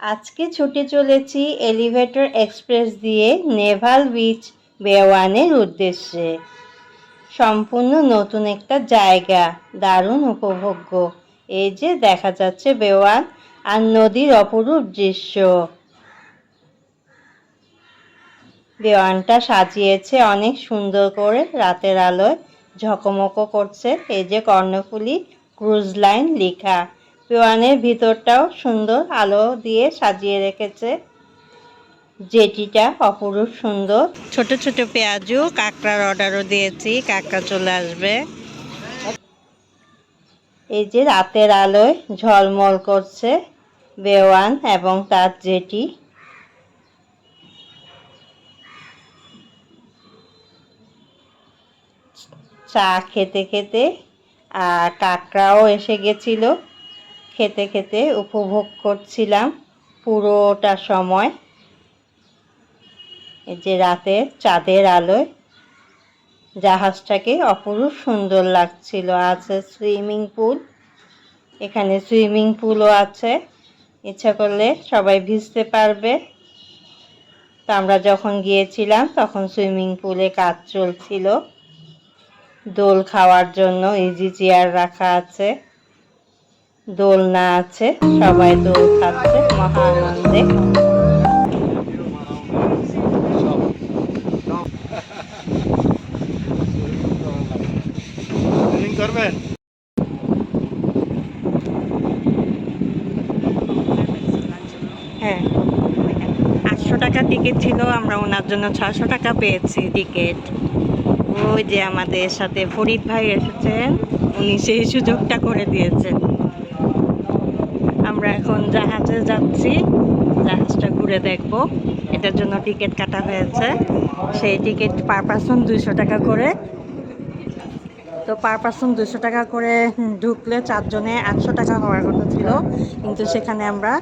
আজকে ছুটে চলেছি এলিভেটর এক্সপ্রেস দিয়ে নেভাল বিচ বেওয়ানের উদ্দেশ্যে। সম্পূর্ণ নতুন একটা জায়গা, দারুণ উপভোগ্য। এই যে দেখা যাচ্ছে বেওয়ান আর নদীর অপরূপ দৃশ্য। বেওয়ানটা সাজিয়েছে অনেক সুন্দর করে রাতের আলোয় ঝকমকো করছে। এই যে কর্ণফুলি ক্রুজ লাইন লেখা। বেওয়ানের ভিতরটাও সুন্দর আলো দিয়ে সাজিয়ে রেখেছে। জেটিটা অপরূপ সুন্দর। ছোট ছোট পেঁয়াজু কাঁকড়ার অর্ডারও দিয়েছি কাঁকড়া চলে আসবে। এই যে রাতের আলোয় ঝলমল করছে বেওয়ান এবং তার জেটি। চা খেতে খেতে আর কাকড়াও এসে গেছিল। খেতে খেতে উপভোগ করছিলাম পুরোটা সময়। এই যে রাতে চাঁদের আলোয় জাহাজটাকে অপরূপ সুন্দর লাগছিল। আছে সুইমিং পুল, এখানে সুইমিং পুলও আছে। ইচ্ছা করলে সবাই ভিজতে পারবে। তো আমরা যখন গিয়েছিলাম তখন সুইমিং পুলে কাজ চলছিল। দোল খাওয়ার জন্য ইজি চেয়ার রাখা আছে। দোলনা আছে সবাই দোল খাচ্ছে মহা আনন্দে। করবেন? হ্যাঁ। আটশো টাকা টিকিট ছিল আমরা ওনার জন্য ছশো টাকা পেয়েছি টিকিট ওই যে আমাদের সাথে ফরিদ ভাই এসেছেন উনি সেই সুযোগটা করে দিয়েছেন। আমরা এখন জাহাজে যাচ্ছি। জাহাজটা ঘুরে দেখব। এটার জন্য টিকিট কাটা হয়েছে। সেই টিকিট পার পার্সন দুইশো টাকা করে। তো পার পার্সন দুশো টাকা করে ঢুকলে চারজনে আটশো টাকা হওয়ার কথা ছিল। কিন্তু সেখানে আমরা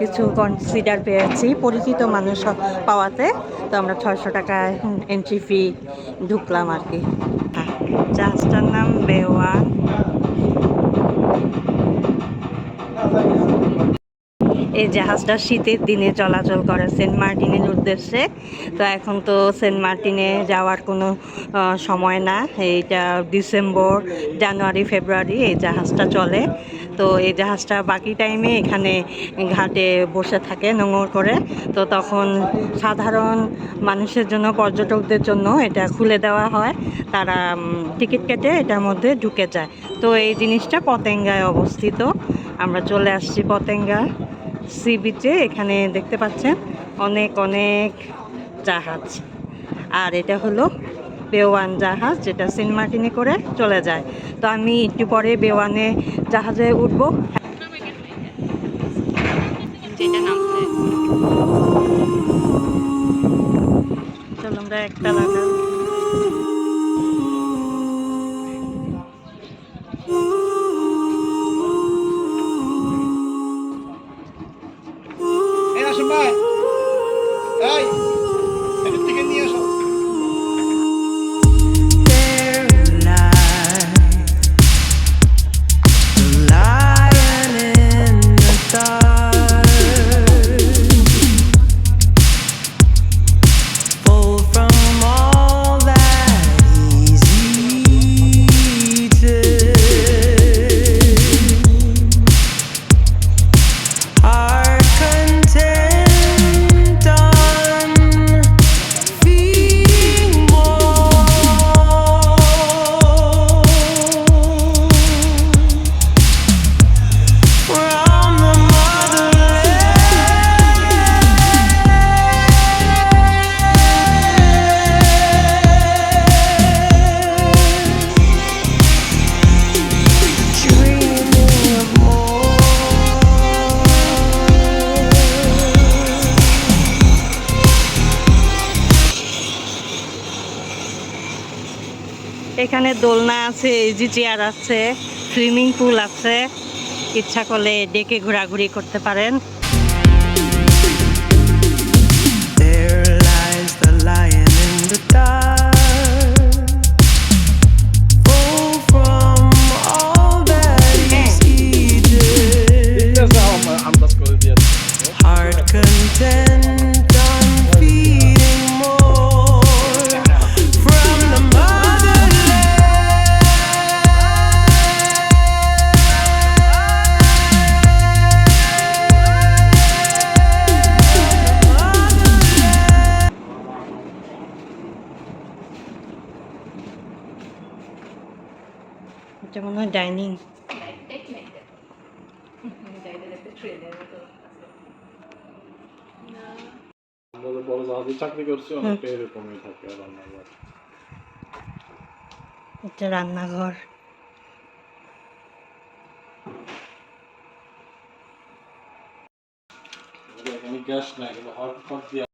কিছু কনসিডার পেয়েছি। পরিচিত মানুষ পাওয়াতে। তো আমরা ছয়শো টাকা এন্ট্রি ফি ঢুকলাম আর কি। জাহাজটার নাম বেওয়ান এই জাহাজটা শীতের দিনে চলাচল করে সেন্ট মার্টিনের উদ্দেশ্যে। তো এখন তো সেন্ট মার্টিনে যাওয়ার কোনো সময় না। এইটা ডিসেম্বর, জানুয়ারি, ফেব্রুয়ারি এই জাহাজটা চলে। তো এই জাহাজটা বাকি টাইমে এখানে ঘাটে বসে থাকে নোঙর করে। তো তখন সাধারণ মানুষের জন্য, পর্যটকদের জন্য এটা খুলে দেওয়া হয়। তারা টিকিট কেটে এটার মধ্যে ঢুকে যায়। তো এই জিনিসটা পতেঙ্গায় অবস্থিত। আমরা চলে আসছি পতেঙ্গা। সি বিচে এখানে দেখতে পাচ্ছেন অনেক অনেক জাহাজ। আর এটা হলো বেওয়ান জাহাজ, যেটা সেন্ট মার্টিনে করে চলে যায়। তো আমি একটু পরে বেওয়ানে জাহাজে উঠব। একটা লাগা আসুন ভাই। এই। আছে ইজি চেয়ার আছে সুইমিং পুল আছে। ইচ্ছা করলে ডেকে ঘোরাঘুরি করতে পারেন। ডাইনিং চাকরি করছি অনেকটা এরকমই থাকে রান্নাঘর এটা রান্নাঘর। গ্যাস নাই কিন্তু হট পট দিয়ে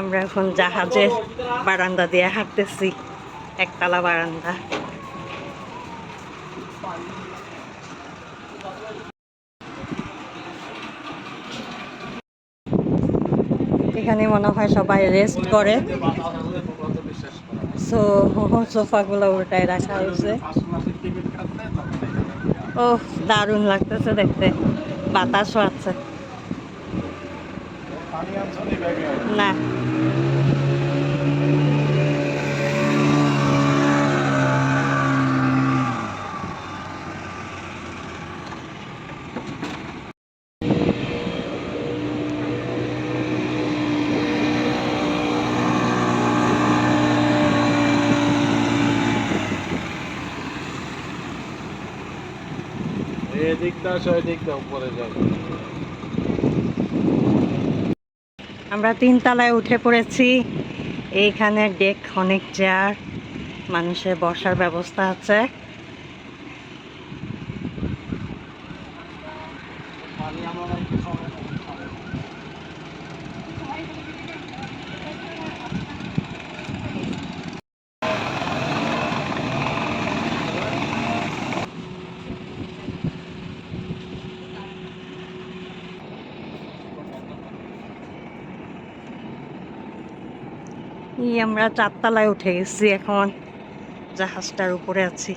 আমরা এখন জাহাজের বারান্দা দিয়ে হাঁটতেছি, একতলা বারান্দা। এখানে মনে হয় সবাই রেস্ট করে। সো সোফাগুলো উল্টায় রাখা হয়েছে। ও দারুণ লাগতেছে দেখতে। বাতাসও আছে। নি। এদিকটা আসো এদিকটা উপরে যাই আমরা তিন তিনতলায় উঠে পড়েছি। এইখানে ডেক অনেক চেয়ার মানুষের বসার ব্যবস্থা আছে। আমি আমার এই আমরা চারতলায় উঠে গেছি এখন। জাহাজটার উপরে আছি।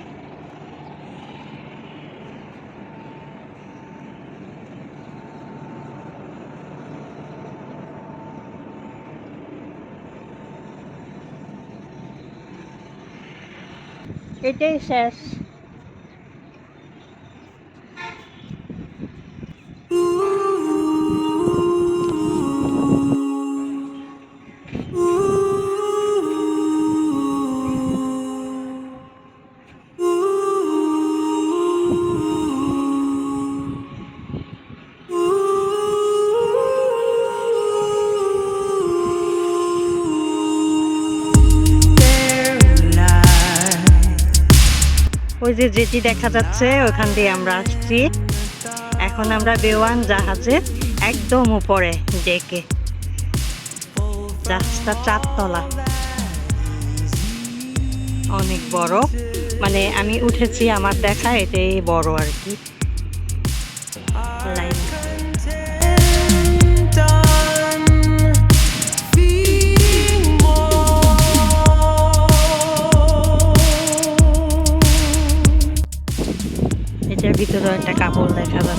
এটাই শেষ। ওই যে যেটি দেখা যাচ্ছে, ওখান দিয়ে আমরা আসছি। এখন আমরা বেওয়ান জাহাজের একদম উপরে ডেকে। জাহাজটা চারতলা। অনেক বড়। মানে আমি উঠেছি, আমার দেখা এটাই বড় আর কি। কাপড় দেখা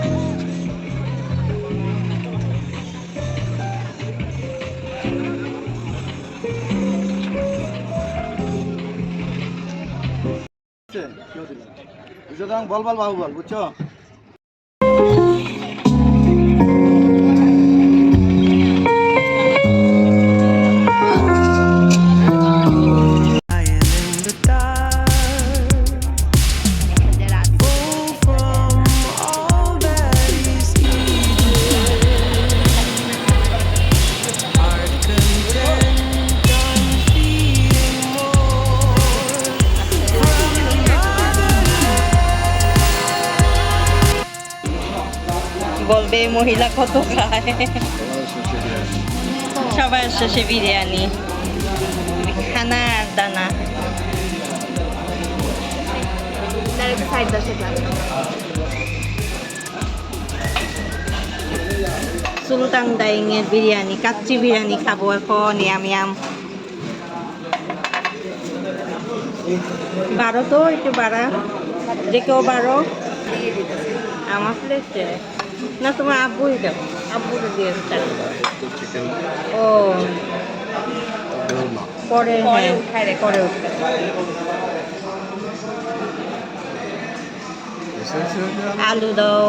তো বল বল বাবু বল বুঝছ? মহিলা কত খায়? সবার শেষে বিরিয়ানি। খানা আর দানা। সুলতান ডাইং এর বিরিয়ানি, কাচ্চি বিরিয়ানি খাব এখন, ইয়াম বারো তো, একটু বাড়া। যে কেউ বারো। আমার প্লেটে না তোমার আব্বুই দাও। আব্বু দিয়ে ও। পরে পরে উঠায় রে পরে উঠায়। আলু দাও।